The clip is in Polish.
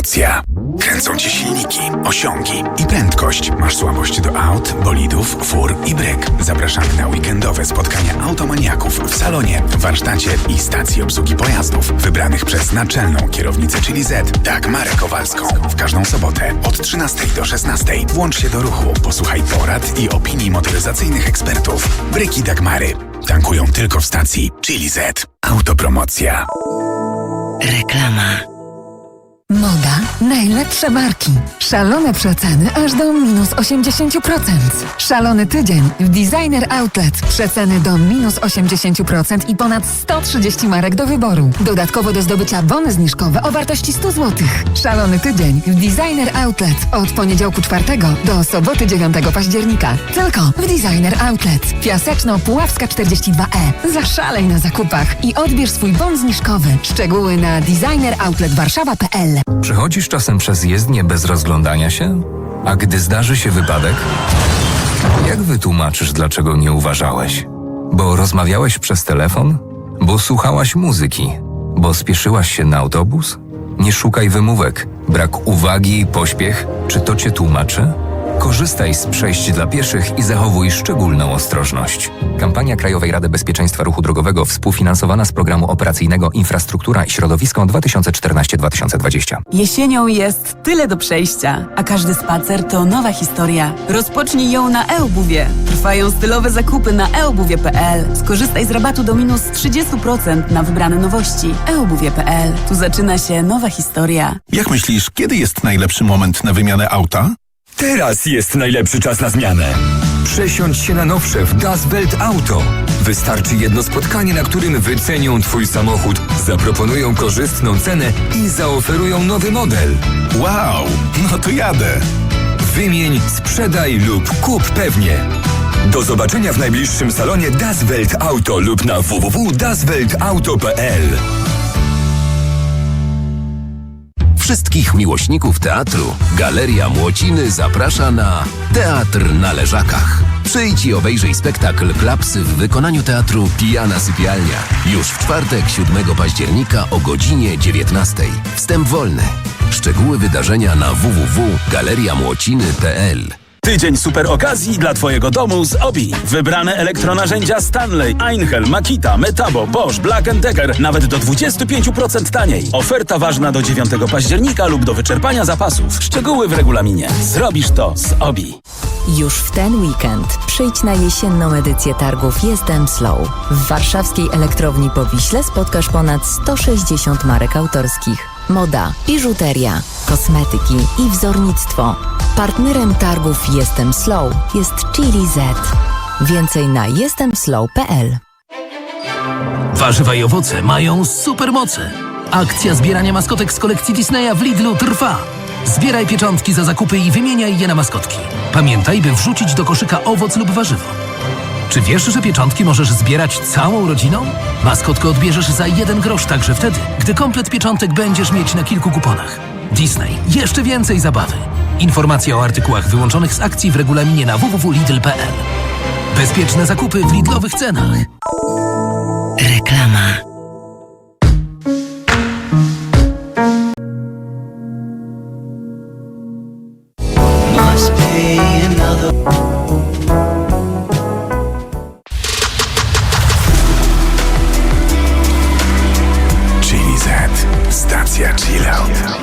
Autopromocja. Kręcą Cię silniki, osiągi i prędkość. Masz słabość do aut, bolidów, fur i bryk. Zapraszamy na weekendowe spotkania automaniaków w salonie, warsztacie i stacji obsługi pojazdów wybranych przez naczelną kierownicę czyli Z, Dagmarę Kowalską. W każdą sobotę od 13 do 16 włącz się do ruchu, posłuchaj porad i opinii motoryzacyjnych ekspertów. Bryki Dagmary tankują tylko w stacji Chili Z. Autopromocja. Reklama. Najlepsze marki. Szalone przeceny aż do minus 80%. Szalony tydzień w Designer Outlet. Przeceny do minus 80% i ponad 130 marek do wyboru. Dodatkowo do zdobycia bony zniżkowe o wartości 100 zł. Szalony tydzień w Designer Outlet. Od poniedziałku 4 do soboty 9 października. Tylko w Designer Outlet. Piaseczno-Puławska 42E. Zaszalej na zakupach i odbierz swój bon zniżkowy. Szczegóły na designeroutletwarszawa.pl Przechodzisz czasem przez jezdnię bez rozglądania się? A gdy zdarzy się wypadek? Jak wytłumaczysz, dlaczego nie uważałeś? Bo rozmawiałeś przez telefon? Bo słuchałaś muzyki? Bo spieszyłaś się na autobus? Nie szukaj wymówek. Brak uwagi i pośpiech? Czy to cię tłumaczy? Korzystaj z przejść dla pieszych i zachowuj szczególną ostrożność. Kampania Krajowej Rady Bezpieczeństwa Ruchu Drogowego współfinansowana z programu operacyjnego Infrastruktura i Środowisko 2014-2020. Jesienią jest tyle do przejścia, a każdy spacer to nowa historia. Rozpocznij ją na Eobuwie. Trwają stylowe zakupy na eobuwie.pl. Skorzystaj z rabatu do minus 30% na wybrane nowości. eobuwie.pl. Tu zaczyna się nowa historia. Jak myślisz, kiedy jest najlepszy moment na wymianę auta? Teraz jest najlepszy czas na zmianę. Przesiądź się na nowsze w Das Welt Auto. Wystarczy jedno spotkanie, na którym wycenią Twój samochód, zaproponują korzystną cenę i zaoferują nowy model. Wow, no to jadę. Wymień, sprzedaj lub kup pewnie. Do zobaczenia w najbliższym salonie Das Welt Auto lub na www.dasweltauto.pl. Wszystkich miłośników teatru Galeria Młociny zaprasza na Teatr na Leżakach. Przyjdź i obejrzyj spektakl Klapsy w wykonaniu teatru Pijana Sypialnia. Już w czwartek 7 października o godzinie 19. Wstęp wolny. Szczegóły wydarzenia na www.galeriamłociny.pl Tydzień super okazji dla Twojego domu z OBI. Wybrane elektronarzędzia Stanley, Einhell, Makita, Metabo, Bosch, Black Decker nawet do 25% taniej. Oferta ważna do 9 października lub do wyczerpania zapasów. Szczegóły w regulaminie. Zrobisz to z OBI. Już w ten weekend przyjdź na jesienną edycję targów Jestem Slow. W warszawskiej elektrowni po Wiśle spotkasz ponad 160 marek autorskich. Moda, biżuteria, kosmetyki i wzornictwo. Partnerem targów Jestem Slow jest Chili Z. Więcej na jestemslow.pl Warzywa i owoce mają supermoce. Akcja zbierania maskotek z kolekcji Disneya w Lidlu trwa. Zbieraj pieczątki za zakupy i wymieniaj je na maskotki. Pamiętaj, by wrzucić do koszyka owoc lub warzywo. Czy wiesz, że pieczątki możesz zbierać całą rodziną? Maskotkę odbierzesz za jeden grosz także wtedy, gdy komplet pieczątek będziesz mieć na kilku kuponach. Disney. Jeszcze więcej zabawy. Informacja o artykułach wyłączonych z akcji w regulaminie na www.lidl.pl. Bezpieczne zakupy w Lidlowych cenach. Reklama. Chili Z. Stacja Chillout.